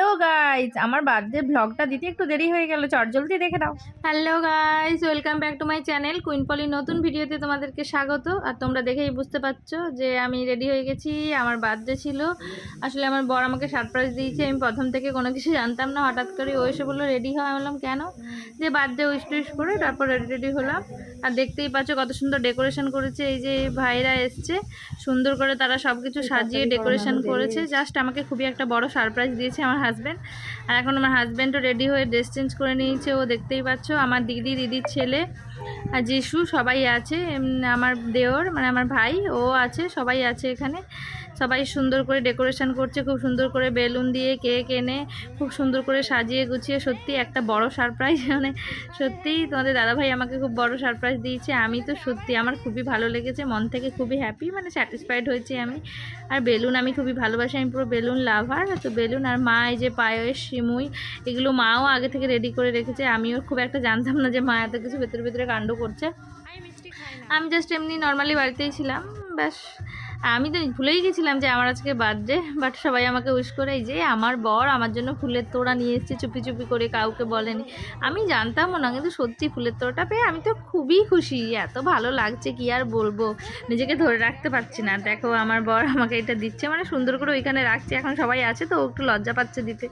Hello guys আমার birthday ব্লগটা দিতে একটু দেরি হয়ে গেল। চট জলদি দেখে নাও। Hello guys welcome back to my channel queen Poly নতুন ভিডিওতে তোমাদেরকে স্বাগত। আর তোমরা দেখেই বুঝতে পারছ যে আমি রেডি হয়ে গেছি। আমার বার্থডে ছিল। আসলে আমার বর আমাকে সারপ্রাইজ দিয়েছে। আমি প্রথম থেকে কোনো কিছু জানতাম না। হঠাৎ করে ও এসে বলল রেডি হয় বললাম কেন? যে বার্থডে উইশ টুইশ করে তারপর রেডি রেডি হলাম। আর দেখতেই পাচ্ছ কত সুন্দর ডেকোরেশন করেছে। এই যে ভাইরা এসছে সুন্দর করে তারা সব কিছু সাজিয়ে ডেকোরেশন করেছে। জাস্ট আমাকে খুবই একটা বড় সারপ্রাইজ দিয়েছে। আমার হাজব্যান্ড আর এখন আমার হাজব্যান্ডও রেডি হয়ে ড্রেস চেঞ্জ করে নিয়েছে, ও দেখতেই পাচ্ছ। আমার দিদি, দিদির ছেলে আর যিশু সবাই আছে। আমার দেওর মানে আমার ভাই, ও আছে, সবাই আছে এখানে। সবাই সুন্দর করে ডেকোরেশন করছে খুব সুন্দর করে বেলুন দিয়ে কেক এনে খুব সুন্দর করে সাজিয়ে গুছিয়ে সত্যি একটা বড় সারপ্রাইজ মানে সত্যিই তোমাদের দাদাভাই আমাকে খুব বড় সারপ্রাইজ দিয়েছে আমি তো সত্যি আমার খুবই ভালো লেগেছে মন থেকে খুবই হ্যাপি মানে স্যাটিসফাইড হয়েছি আমি। আর বেলুন আমি খুবই ভালোবাসি আমি পুরো বেলুন লাভার তো বেলুন আর মা এই যে পায়েস সিমুই এগুলো মাও আগে থেকে রেডি করে রেখেছে আমিও খুব একটা জানতাম না যে মা এত কিছু ভেতরে ভেতরে কাণ্ড করছে। আমি জাস্ট এমনি নর্মালি বাড়িতেই ছিলাম ব্যাস। আমি তো ভুলেই গেছিলাম যে আমার আজকে বার্থডে বাট সবাই আমাকে উইশ করে যে আমার বর আমার জন্য ফুলের তোড়া নিয়ে এসেছে, চুপি চুপি করে কাউকে বলেনি। আমি জানতামও না, কিন্তু সত্যি ফুলের তোড়াটা পেয়ে আমি তো খুবই খুশি। এত ভালো লাগছে, কি আর বলব? নিজেকে ধরে রাখতে পারছি না। দেখো, আমার বর আমাকে এটা দিচ্ছে মানে সুন্দর করে ওইখানে রাখছে, এখন সবাই আছে তো একটু লজ্জা পাচ্ছে দিতে।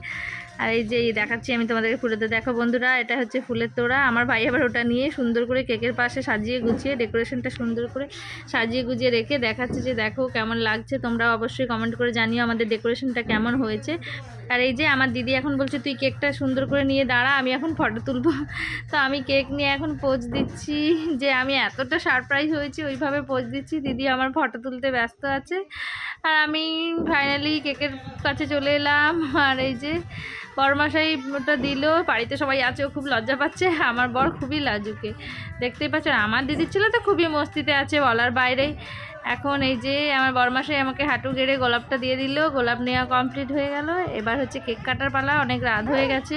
আর এই যে দেখাচ্ছি আমি তোমাদেরকে ফুলেতে। দেখো বন্ধুরা, এটা হচ্ছে ফুলের তোড়া। আমার ভাই আবার ওটা নিয়ে সুন্দর করে কেকের পাশে সাজিয়ে গুছিয়ে ডেকোরেশনটা সুন্দর করে সাজিয়ে গুজিয়ে রেখে দেখাচ্ছে যে, দেখো কেমন লাগছে তোমরা অবশ্যই কমেন্ট করে জানিও আমাদের ডেকোরেশনটা কেমন হয়েছে। আর এই যে আমার দিদি এখন বলছে, তুই কেকটা সুন্দর করে নিয়ে দাঁড়া, আমি এখন ফটো তুলবো। তো আমি কেক নিয়ে এখন পোজ দিচ্ছি, যে আমি এতটা সারপ্রাইজ হয়েছি, ওইভাবে পোজ দিচ্ছি। দিদি আমার ফটো তুলতে ব্যস্ত আছে। আর আমি ফাইনালি কেকের কাছে চলে এলাম। আর এই যে বরমাশাই ওটা দিল, বাড়িতে সবাই আছে, ও খুব লজ্জা পাচ্ছে, আমার বর খুবই লাজুকে। দেখতেই পাচ্ছেন, আমার দিদির ছিল তো খুবই মস্তিতে আছে বলার বাইরেই এখন এই যে আমার বরমাশাই আমাকে হাঁটু গেড়ে গোলাপটা দিয়ে দিল, গোলাপ নেওয়া কমপ্লিট হয়ে গেল। এবার হচ্ছে কেক কাটার পালা, অনেক রাত হয়ে গেছে,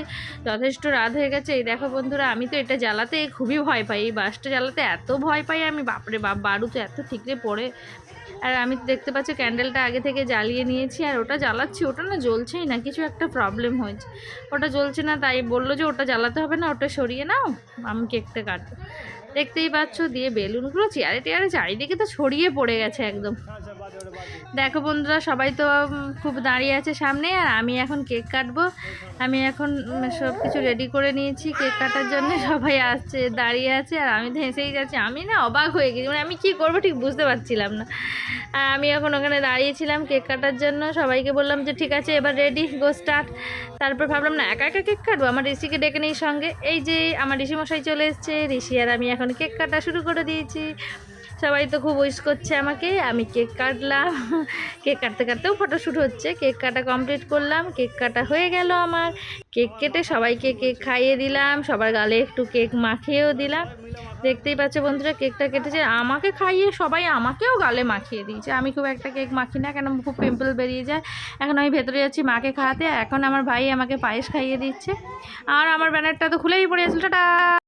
যথেষ্ট রাত হয়ে গেছে। এই দেখো বন্ধুরা, আমি তো এটা জ্বালাতে খুবই ভয় পাই। এই বাসটা জ্বালাতে এত ভয় পাই আমি, বাপরে বাপ, বারু তো এত ঠিকরে পড়ে আর আমি দেখতে পাচ্ছি ক্যান্ডেলটা আগে থেকে জ্বালিয়ে নিয়েছি, আর ওটা জ্বালাচ্ছি। ওটা না জ্বলছেই না, কিছু একটা প্রবলেম হয়েছে। ওটা জ্বলছে না, তাই বলল যে ওটা জ্বালাতে হবে না, ওটা সরিয়ে নাও, আমি কেকটা কাটবো। দেখতেই পাচ্ছ, দিয়ে বেলুনগুলো চেয়ারে টেয়ারে চারিদিকে তো ছড়িয়ে পড়ে গেছে একদম। দেখো বন্ধুরা, সবাই তো খুব দাঁড়িয়ে আছে সামনে, আর আমি এখন কেক কাটবো। আমি এখন সব কিছু রেডি করে নিয়েছি, কেক কাটার জন্য সবাই আসছে, দাঁড়িয়ে আছে, আর আমি হেসেই যাচ্ছি। আমি না অবাক হয়ে গেছি মানে আমি কী করব ঠিক বুঝতে পারছিলাম না। আর আমি এখন ওখানে দাঁড়িয়েছিলাম কেক কাটার জন্য, সবাইকে বললাম যে ঠিক আছে, এবার রেডি গো স্টার্ট তারপর ভাবলাম, না, একা একা কেক কাটবো? আমার ঋষিকে ডেকে নিই সঙ্গে। এই যে, আমার ঋষি মশাই চলে এসছে, ঋষি আর আমি এখন কেক কাটা শুরু করে দিয়েছি। সবাই তো খুব উইশ করছে আমাকে। আমি কেক কাটলাম। কেক কাটতে কাটতেও ফটোশ্যুট হচ্ছে। কেক কাটা কমপ্লিট করলাম। কেক কাটা হয়ে গেল আমার। কেক কেটে সবাইকে কেক খাইয়ে দিলাম। সবার গালে একটু কেক মাখিয়েও দিলাম। দেখতেই পাচ্ছ বন্ধুরা কেকটা কেটেছে। আমাকে খাইয়ে সবাই আমাকেও গালে মাখিয়ে দিয়েছে। আমি খুব একটা কেক মাখি না, কেন খুব পিম্পল বেরিয়ে যায়। এখন আমি ভেতরে যাচ্ছি মাকে খাওয়াতে। এখন আমার ভাই আমাকে পায়েস খাইয়ে দিচ্ছে। আর আমার ব্যানারটা তো খুলেই পড়ে গেছিল। টাটা!